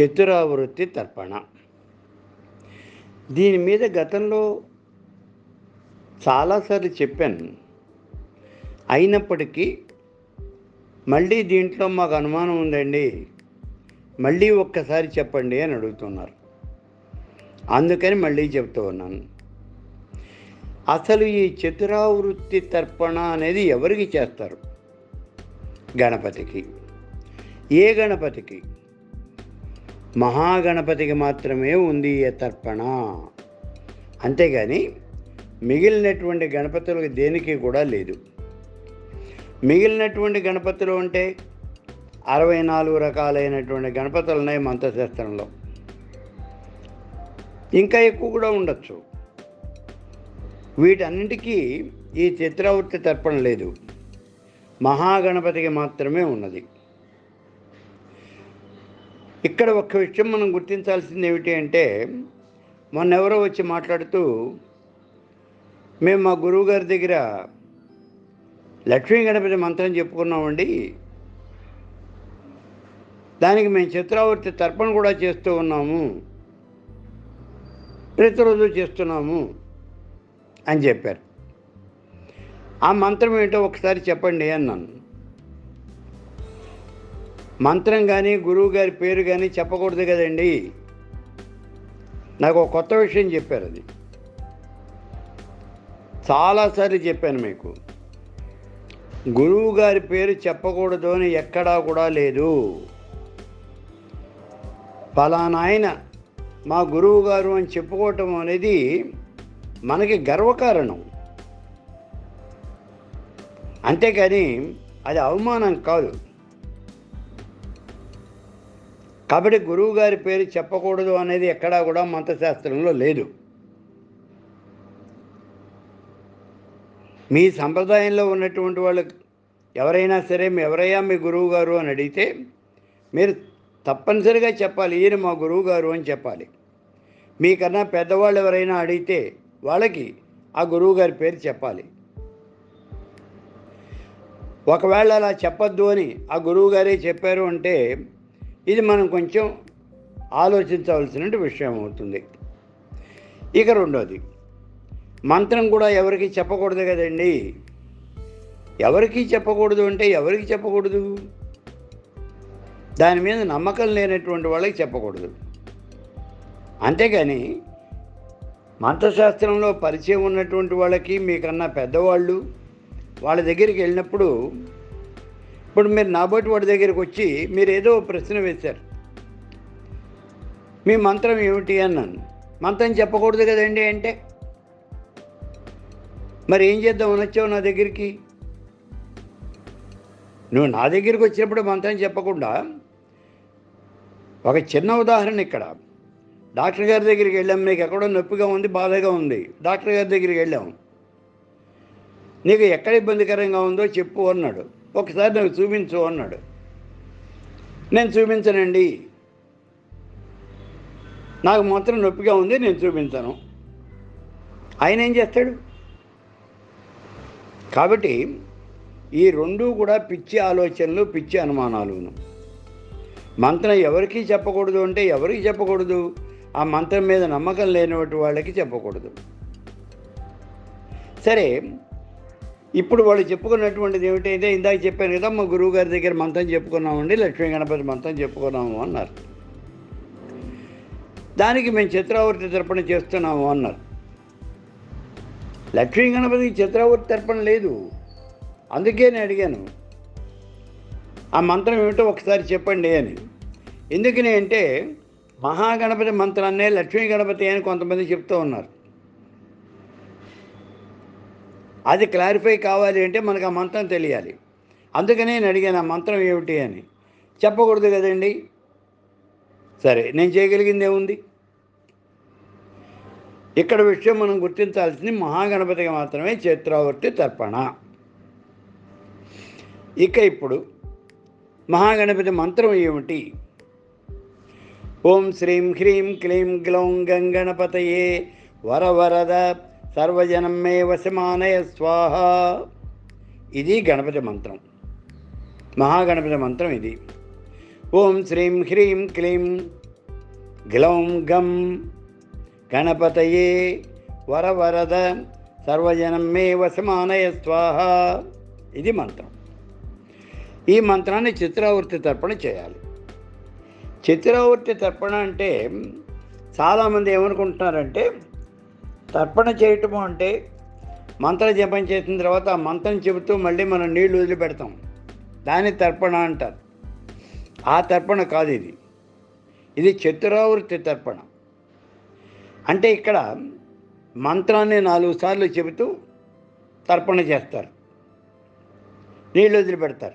చతురావృత్తి తర్పణ. దీని మీద గతంలో చాలాసార్లు చెప్పాను. అయినప్పటికీ మళ్ళీ దీంట్లో మాకు అనుమానం ఉందండి. మళ్ళీ ఒక్కసారి చెప్పండి అని అడుగుతున్నారు. అందుకని మళ్ళీ చెప్తూ ఉన్నాను. అసలు ఈ చతురావృత్తి తర్పణ అనేది ఎవరికి చేస్తారు? గణపతికి. ఏ గణపతికి? మహాగణపతికి మాత్రమే ఉంది ఈ తర్పణ. అంతేగాని మిగిలినటువంటి గణపతులకు దేనికి కూడా లేదు. మిగిలినటువంటి గణపతులు అంటే అరవై నాలుగు రకాలైనటువంటి గణపతులు ఉన్నాయి మంత్రశాస్త్రంలో. ఇంకా ఎక్కువ కూడా ఉండొచ్చు. వీటన్నింటికీ ఈ చిత్రవృత్తి తర్పణ లేదు. మహాగణపతికి మాత్రమే ఉన్నది. ఇక్కడ ఒక్క విషయం మనం గుర్తించాల్సింది ఏమిటి అంటే మొన్న ఎవరో వచ్చి మాట్లాడుతూ మేము మా గురువు గారి దగ్గర లక్ష్మీ గణపతి మంత్రం చెప్పుకున్నామండి. దానికి మేము చిత్రావర్తి తర్పణ కూడా చేస్తూ ఉన్నాము. ప్రతిరోజు చేస్తున్నాము అని చెప్పారు. ఆ మంత్రం ఏంటో ఒకసారి చెప్పండి అన్నాను. మంత్రం కానీ గురువు గారి పేరు కానీ చెప్పకూడదు కదండి. నాకు ఒక కొత్త విషయం చెప్పారు అది. చాలాసార్లు చెప్పాను మీకు. గురువు గారి పేరు చెప్పకూడదు అని ఎక్కడా కూడా లేదు. ఫలానాయన మా గురువు గారు అని చెప్పుకోవటం అనేది మనకి గర్వకారణం. అంతేకాని అది అవమానం కాదు. కాబట్టి గురువు గారి పేరు చెప్పకూడదు అనేది ఎక్కడా కూడా మంత్రశాస్త్రంలో లేదు. మీ సంప్రదాయంలో ఉన్నటువంటి వాళ్ళు ఎవరైనా సరే ఎవరయ్యా మీ గురువు గారు అని అడిగితే మీరు తప్పనిసరిగా చెప్పాలి ఈయన మా గురువు గారు అని చెప్పాలి. మీకన్నా పెద్దవాళ్ళు ఎవరైనా అడిగితే వాళ్ళకి ఆ గురువు గారి పేరు చెప్పాలి. ఒకవేళ అలా చెప్పొద్దు అని ఆ గురువు గారే చెప్పారు అంటే ఇది మనం కొంచెం ఆలోచించవలసిన విషయం అవుతుంది. ఇక రెండోది మంత్రం కూడా ఎవరికి చెప్పకూడదు కదండి? ఎవరికి చెప్పకూడదు అంటే ఎవరికి చెప్పకూడదు? దాని మీద నమ్మకం లేనటువంటి వాళ్ళకి చెప్పకూడదు. అంతేగాని మంత్రశాస్త్రంలో పరిచయం ఉన్నటువంటి వాళ్ళకి మీకన్నా పెద్దవాళ్ళు వాళ్ళ దగ్గరికి వెళ్ళినప్పుడు ఇప్పుడు మీరు నాబోటి వాడి దగ్గరికి వచ్చి మీరు ఏదో ప్రశ్న వేశారు. మీ మంత్రం ఏమిటి అన్నాను. మంత్రం చెప్పకూడదు కదండి అంటే? మరి ఏం చేద్దాం? అనొచ్చావు నా దగ్గరికి? నువ్వు నా దగ్గరికి వచ్చినప్పుడు మంత్రం చెప్పకుండా ఒక చిన్న ఉదాహరణ ఇక్కడ. డాక్టర్ గారి దగ్గరికి వెళ్ళాం. నీకు ఎక్కడో నొప్పిగా ఉంది బాధగా ఉంది. డాక్టర్ గారి దగ్గరికి వెళ్ళాం. నీకు ఎక్కడ ఇబ్బందికరంగా ఉందో చెప్పు అన్నాడు. ఒకసారి నాకు చూపించు అన్నాడు. నేను చూపించనండి. నాకు మాత్రం నొప్పిగా ఉంది నేను చూపించను. ఆయన ఏం చేస్తాడు? కాబట్టి ఈ రెండు కూడా పిచ్చి ఆలోచనలు పిచ్చి అనుమానాలును. మంత్రం ఎవరికి చెప్పకూడదు అంటే ఎవరికి చెప్పకూడదు? ఆ మంత్రం మీద నమ్మకం లేనటువంటి వాళ్ళకి చెప్పకూడదు. సరే ఇప్పుడు వాళ్ళు చెప్పుకున్నటువంటిది ఏమిటైతే ఇందాక చెప్పాను కదా మా గురువు గారి దగ్గర మంత్రం చెప్పుకున్నామండి లక్ష్మీ గణపతి మంత్రం చెప్పుకున్నాము అన్నారు. దానికి మేము చిత్రావృతి తర్పణ చేస్తున్నాము అన్నారు. లక్ష్మీ గణపతికి చిత్రావృతి తర్పణ లేదు. అందుకే నేను అడిగాను ఆ మంత్రం ఏమిటో ఒకసారి చెప్పండి అని. ఎందుకని అంటే మహాగణపతి మంత్రాన్నే లక్ష్మీ గణపతి అని కొంతమంది చెప్తూ ఉన్నారు. అది క్లారిఫై కావాలి అంటే మనకు ఆ మంత్రం తెలియాలి. అందుకనే నేను అడిగాను ఆ మంత్రం ఏమిటి? అని. చెప్పకూడదు కదండి. సరే నేను చేయగలిగింది ఏముంది? ఇక్కడ విషయం మనం గుర్తించాల్సింది మహాగణపతికి మాత్రమే చిత్రావర్తి తర్పణ. ఇక ఇప్పుడు మహాగణపతి మంత్రం ఏమిటి? ఓం శ్రీం హ్రీం క్లీం గ్లౌం గంగణపతయే వరవరద సర్వజనం మే వశమానయ స్వాహ. ఇది గణపతి మంత్రం. మహాగణపతి మంత్రం ఇది. ఓం శ్రీం హ్రీం క్లీం గ్లౌం గం గణపతయే వరవరద సర్వజనం మే వశమానయ స్వాహ. ఇది మంత్రం. ఈ మంత్రాన్ని చిత్రావృత్తి తర్పణ చేయాలి. చిత్రావృత్తి తర్పణ అంటే చాలామంది ఏమనుకుంటున్నారంటే తర్పణ చేయటము అంటే మంత్ర జపం చేసిన తర్వాత ఆ మంత్రం చెబుతూ మళ్ళీ మనం నీళ్ళు వదిలిపెడతాం. దాన్ని తర్పణ అంటారు. ఆ తర్పణ కాదు ఇది. ఇది చతురావృత్తి తర్పణ. అంటే ఇక్కడ మంత్రాన్ని నాలుగు సార్లు చెబుతూ తర్పణ చేస్తారు. నీళ్ళు వదిలిపెడతారు.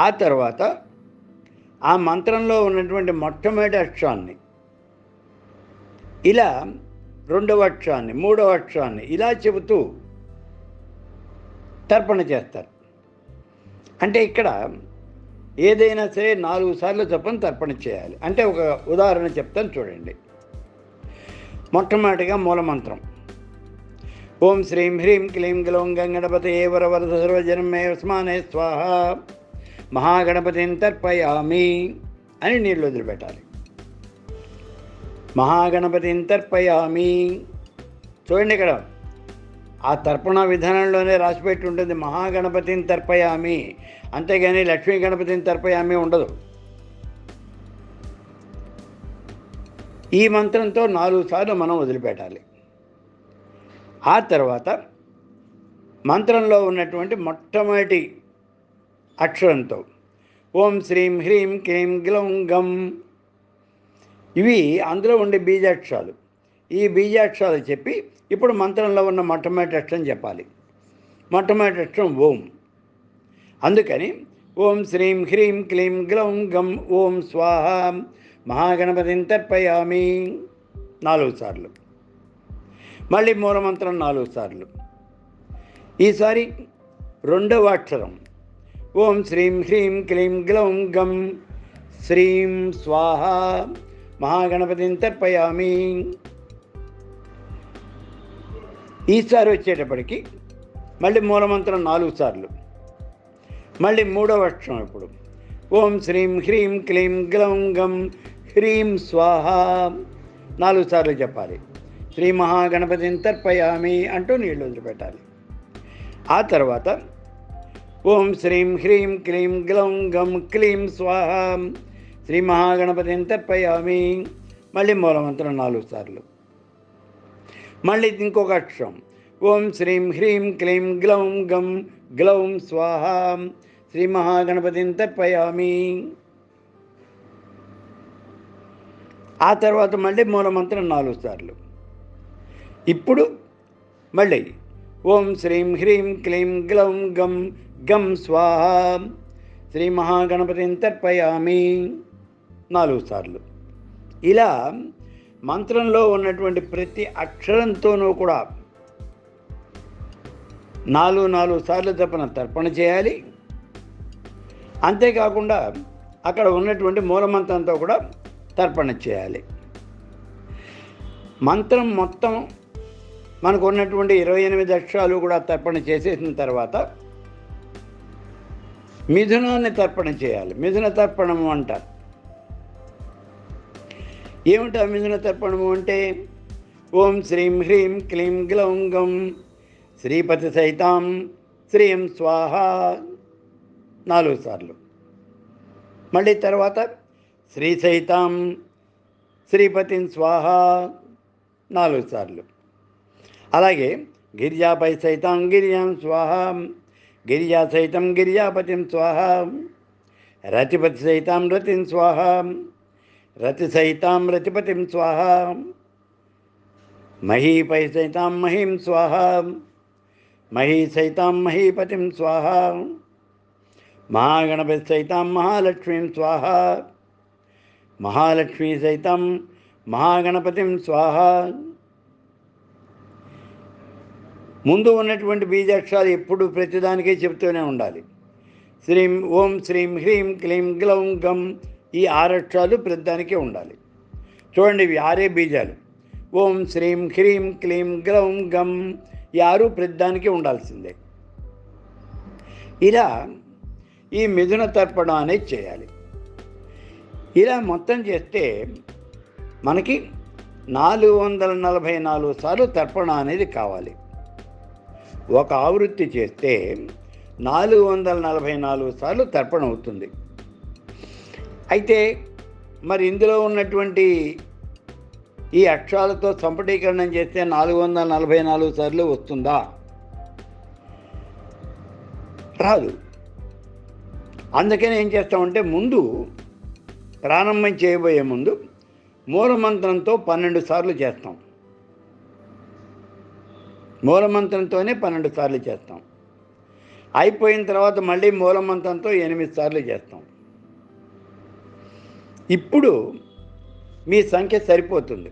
ఆ తర్వాత ఆ మంత్రంలో ఉన్నటువంటి మొట్టమొదటి అక్షరాన్ని ఇలా రెండవ అక్షాన్ని మూడవ అక్షాన్ని ఇలా చెబుతూ తర్పణ చేస్తారు. అంటే ఇక్కడ ఏదైనా సరే నాలుగు సార్లు తప్పని తర్పణ చేయాలి. అంటే ఒక ఉదాహరణ చెప్తాను చూడండి. మొట్టమొదటిగా మూలమంత్రం. ఓం శ్రీం హ్రీం క్లీం గ్లౌం గంగణపతే వరవరద సర్వజనమే ఉస్మానే స్వాహ. మహాగణపతిని తర్పయామి అని నీళ్ళు వదిలిపెట్టాలి. మహాగణపతిని తర్పయామి. చూడండి ఇక్కడ. ఆ తర్పణ విధానంలోనే రాసిపెట్టి ఉంటుంది మహాగణపతిని తర్పయామి. అంతేగాని లక్ష్మీ గణపతిని తర్పయామి ఉండదు. ఈ మంత్రంతో నాలుగు సార్లు మనం వదిలిపెట్టాలి. ఆ తర్వాత మంత్రంలో ఉన్నటువంటి మొట్టమొదటి అక్షరంతో ఓం శ్రీం హ్రీం క్రీం గ్లౌం గం ఇవి అందులో ఉండే బీజాక్షరాలు. ఈ బీజాక్షరాలు చెప్పి ఇప్పుడు మంత్రంలో ఉన్న మొట్టమొదటి అక్షరం చెప్పాలి. మొట్టమొదటి అక్షరం ఓం. అందుకని ఓం శ్రీం హ్రీం క్లీం గ్లౌం గం ఓం స్వాహ మహాగణపతిని తర్పయామి నాలుగు సార్లు. మళ్ళీ మూలమంత్రం నాలుగు సార్లు. ఈసారి రెండవ అక్షరం ఓం శ్రీం హ్రీం క్లీం గ్లౌం గం శ్రీం స్వాహ మహాగణపతిని తర్పయామి ఈసారి వచ్చేటప్పటికి మళ్ళీ మూలమంత్రం నాలుగు సార్లు. మళ్ళీ మూడవ అక్షరం ఇప్పుడు. ఓం శ్రీం హ్రీం క్లీం గ్లం గం హ్రీం స్వాహ. నాలుగు సార్లు చెప్పాలి. శ్రీ మహాగణపతిని తర్పయామి అంటూ నీళ్ళు వదిలిపెట్టాలి. ఆ తర్వాత ఓం శ్రీం హ్రీం క్లీం గ్లౌం గం క్లీం స్వాహ. శ్రీ మహాగణపతిని తర్పయామి మళ్ళీ మూలమంత్రం నాలుగు సార్లు. మళ్ళీ ఇంకొక అక్షరం. ఓం శ్రీం హ్రీం క్లీం గ్లౌం గం గ్లౌం స్వాహ. శ్రీ మహాగణపతిని తర్పయామి ఆ తర్వాత మళ్ళీ మూలమంత్రం నాలుగు సార్లు. ఇప్పుడు మళ్ళీ ఓం శ్రీం హ్రీం క్లీం గ్లౌం గం గం స్వాహ. శ్రీ మహాగణపతిని తర్పయామి నాలుగు సార్లు. ఇలా మంత్రంలో ఉన్నటువంటి ప్రతి అక్షరంతోనూ కూడా నాలుగు నాలుగు సార్లు తప్పన తర్పణ చేయాలి. అంతేకాకుండా అక్కడ ఉన్నటువంటి మూలమంత్రంతో కూడా తర్పణ చేయాలి. మంత్రం మొత్తం మనకు ఉన్నటువంటి ఇరవై ఎనిమిది అక్షరాలు కూడా తర్పణ చేసేసిన తర్వాత మిథునాన్ని తర్పణ చేయాలి. మిథున తర్పణము అంటారు. ఏమిటి ఆ మిథున తర్పణము అంటే? ఓం శ్రీం హ్రీం క్లీం గ్లౌం గం శ్రీపతి సైతాం శ్రీం స్వాహ నాలుగు సార్లు. మళ్ళీ తర్వాత శ్రీ సైతాం శ్రీపతిన్ స్వాహ నాలుగు సార్లు. అలాగే గిరిజాపై సైతం గిరిజాం స్వాహ గిరిజా సైతం గిరిజాపతిం స్వాహ రతిపతి సైతం రతిం స్వాహ రతి సైతాం రతిపతిం స్వాహ. మహీపై సైతాం మహీం స్వాహ. మహీ సైతాం మహీపతిం స్వాహ. మహాగణపతి సైతాం మహాలక్ష్మీం స్వాహ. మహాలక్ష్మీ సైతం మహాగణపతిం స్వాహ. ముందు ఉన్నటువంటి బీజాక్షరాలు ఎప్పుడు ప్రతిదానికే చెబుతూనే ఉండాలి. శ్రీం ఓం శ్రీం హ్రీం క్లీం గ్లౌం గం ఈ ఆరక్షరాలు ప్రతిదానికే ఉండాలి. చూడండి ఇవి ఆరే బీజాలు. ఓం శ్రీం హ్రీం క్లీం గ్రౌం గం ఈ ఆరు ప్రతిదానికే ఉండాల్సిందే. ఇలా ఈ మిథున తర్పణ అనేది చేయాలి. ఇలా మొత్తం చేస్తే మనకి నాలుగు వందల నలభై నాలుగు సార్లు తర్పణ అనేది కావాలి. ఒక ఆవృత్తి చేస్తే నాలుగు వందల నలభై నాలుగు సార్లు తర్పణ అవుతుంది. అయితే మరి ఇందులో ఉన్నటువంటి ఈ అక్షరాలతో సంపటీకరణం చేస్తే నాలుగు వందల నలభై నాలుగు సార్లు వస్తుందా? రాదు. అందుకని ఏం చేస్తామంటే ముందు ప్రారంభం చేయబోయే ముందు మూలమంత్రంతో పన్నెండు సార్లు చేస్తాం. మూలమంత్రంతోనే పన్నెండు సార్లు చేస్తాం. అయిపోయిన తర్వాత మళ్ళీ మూలమంత్రంతో ఎనిమిది సార్లు చేస్తాం. ఇప్పుడు మీ సంఖ్య సరిపోతుంది.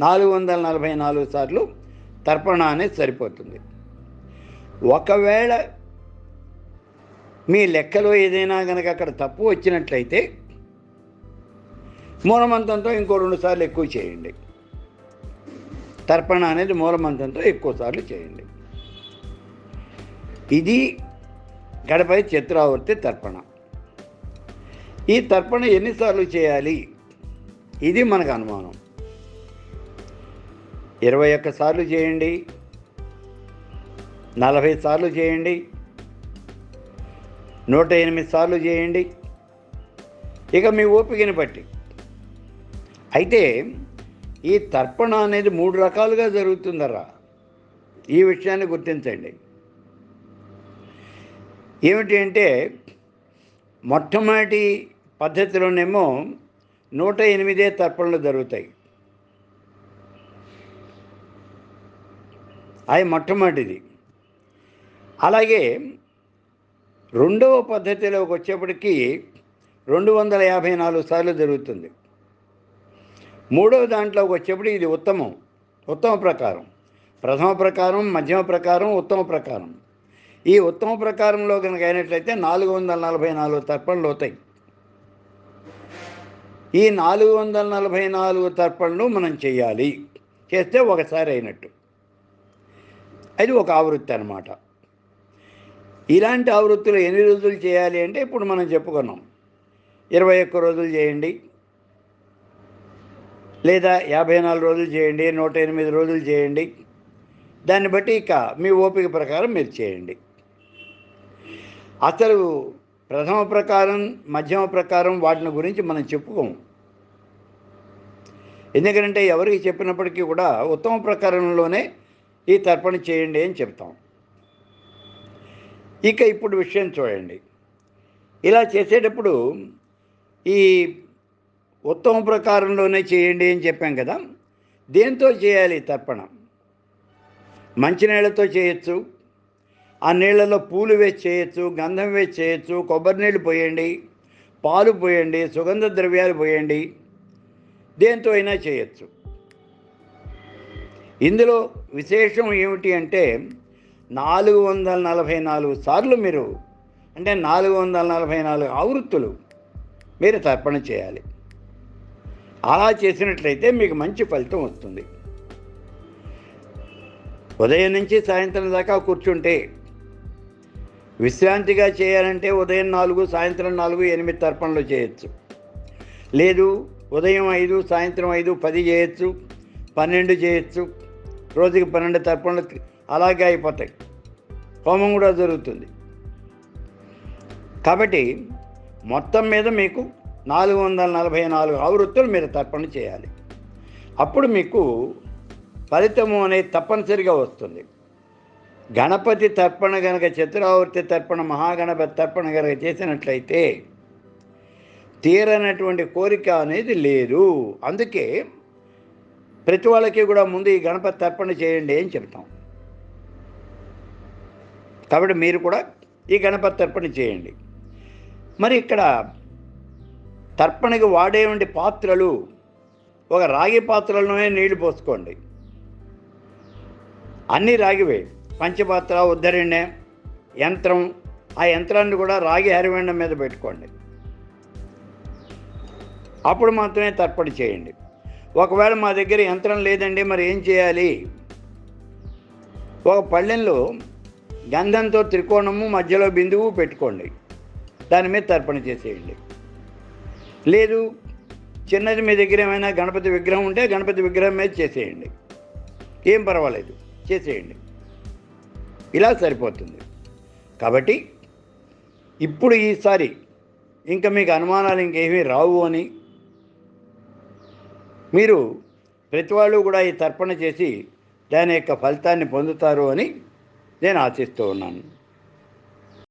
నాలుగు వందల నలభై నాలుగు సార్లు తర్పణ అనేది సరిపోతుంది. ఒకవేళ మీ లెక్కలో ఏదైనా కనుక అక్కడ తప్పు వచ్చినట్లయితే మూలమంతంతో ఇంకో రెండు సార్లు ఎక్కువ చేయండి. తర్పణ అనేది మూలమంతంతో ఎక్కువ సార్లు చేయండి. ఇది గడపై చిత్రావర్తి తర్పణ. ఈ తర్పణ ఎన్నిసార్లు చేయాలి? ఇది మనకు అనుమానం. ఇరవై ఒక్క సార్లు చేయండి. నలభై సార్లు చేయండి. నూట ఎనిమిది సార్లు చేయండి. ఇక మీ ఓపికని బట్టి. అయితే ఈ తర్పణ అనేది మూడు రకాలుగా జరుగుతుందరా? ఈ విషయాన్ని గుర్తించండి. ఏమిటి అంటే మొట్టమొదటి పద్ధతిలోనేమో నూట ఎనిమిదే తర్పణలు జరుగుతాయి. అది మొట్టమొదటిది. అలాగే రెండవ పద్ధతిలోకి వచ్చేప్పటికీ రెండు వందల యాభై నాలుగు సార్లు జరుగుతుంది. మూడవ దాంట్లోకి వచ్చేప్పటికి ఇది ఉత్తమం ఉత్తమ ప్రకారం. ప్రథమ ప్రకారం మధ్యమ ప్రకారం ఉత్తమ ప్రకారం. ఈ ఉత్తమ ప్రకారంలో కనుక అయినట్లయితే నాలుగు వందల నలభై నాలుగు తర్పణలు అవుతాయి. ఈ నాలుగు వందల నలభై నాలుగు తర్పణలు మనం చేయాలి. చేస్తే ఒకసారి అయినట్టు. అది ఒక ఆవృత్తి అనమాట ఇలాంటి ఆవృత్తులు ఎన్ని రోజులు చేయాలి అంటే ఇప్పుడు మనం చెప్పుకున్నాం. ఇరవై ఒక్క రోజులు చేయండి. లేదా యాభై నాలుగు రోజులు చేయండి నూట ఎనిమిది రోజులు చేయండి. దాన్ని బట్టి ఇక మీ ఓపిక ప్రకారం మీరు చేయండి. అసలు ప్రథమ ప్రకారం మధ్యమ ప్రకారం వాటిని గురించి మనం చెప్పుకోము. ఎందుకంటే ఎవరికి చెప్పినప్పటికీ కూడా ఉత్తమ ప్రకారంలోనే ఈ తర్పణ చేయండి అని చెప్తాం. ఇక ఇప్పుడు విషయం చూడండి. ఇలా చేసేటప్పుడు ఈ ఉత్తమ ప్రకారంలోనే చేయండి అని చెప్పాం కదా దేంతో చేయాలి ఈ తర్పణ? మంచినీళ్ళతో చేయొచ్చు ఆ నీళ్ళలో పూలు వేసి చేయొచ్చు గంధం వేసి చేయొచ్చు కొబ్బరి నీళ్ళు పోయండి పాలు పోయండి సుగంధ ద్రవ్యాలు పోయండి దేంతో అయినా చేయొచ్చు. ఇందులో విశేషం ఏమిటి అంటే నాలుగు వందల నలభై నాలుగు సార్లు మీరు అంటే నాలుగు వందల నలభై నాలుగు ఆవృత్తులు మీరు తర్పణ చేయాలి. అలా చేసినట్లయితే మీకు మంచి ఫలితం వస్తుంది. ఉదయం నుంచి సాయంత్రం దాకా కూర్చుంటే విశ్రాంతిగా చేయాలంటే ఉదయం నాలుగు సాయంత్రం నాలుగు ఎనిమిది తర్పణలు చేయొచ్చు. లేదు ఉదయం ఐదు సాయంత్రం ఐదు పది చేయొచ్చు పన్నెండు చేయొచ్చు రోజుకి పన్నెండు తర్పణలు అలాగే అయిపోతాయి. హోమం కూడా జరుగుతుంది. కాబట్టి మొత్తం మీద మీకు నాలుగు వందల నలభై నాలుగు ఆవృత్తులు మీరు తర్పణ చేయాలి. అప్పుడు మీకు ఫలితము అనేది తప్పనిసరిగా వస్తుంది. గణపతి తర్పణ గనక చతురావృతి తర్పణ మహాగణపతి తర్పణ గనక చేసినట్లయితే తీరనటువంటి కోరిక అనేది లేదు. అందుకే ప్రతి వాళ్ళకి కూడా ముందు ఈ గణపతి తర్పణ చేయండి అని చెప్తాం. కాబట్టి మీరు కూడా ఈ గణపతి తర్పణ చేయండి. మరి ఇక్కడ తర్పణకి వాడేవంటి పాత్రలు ఒక రాగి పాత్రలోనే నీళ్ళు పోసుకోండి. అన్నీ రాగివే. పంచపాత్ర ఉద్ధరణ్య యంత్రం ఆ యంత్రాన్ని కూడా రాగి హరివెండం మీద పెట్టుకోండి. అప్పుడు మాత్రమే తర్పణ చేయండి. ఒకవేళ మా దగ్గర యంత్రం లేదండి మరి ఏం చేయాలి? ఒక పళ్ళెంలో గంధంతో త్రికోణము మధ్యలో బిందువు పెట్టుకోండి. దాని మీద తర్పణ చేసేయండి. లేదు చిన్నది మీ దగ్గర ఏమైనా గణపతి విగ్రహం ఉంటే గణపతి విగ్రహం మీద చేసేయండి. ఏం పర్వాలేదు చేసేయండి. ఇలా సరిపోతుంది. కాబట్టి ఇప్పుడు ఈసారి ఇంకా మీకు అనుమానాలు ఇంకేమీ రావు అని మీరు ప్రతి వాళ్ళు కూడా ఈ తర్పణ చేసి దాని యొక్క ఫలితాన్ని పొందుతారు అని నేను ఆశిస్తూ ఉన్నాను.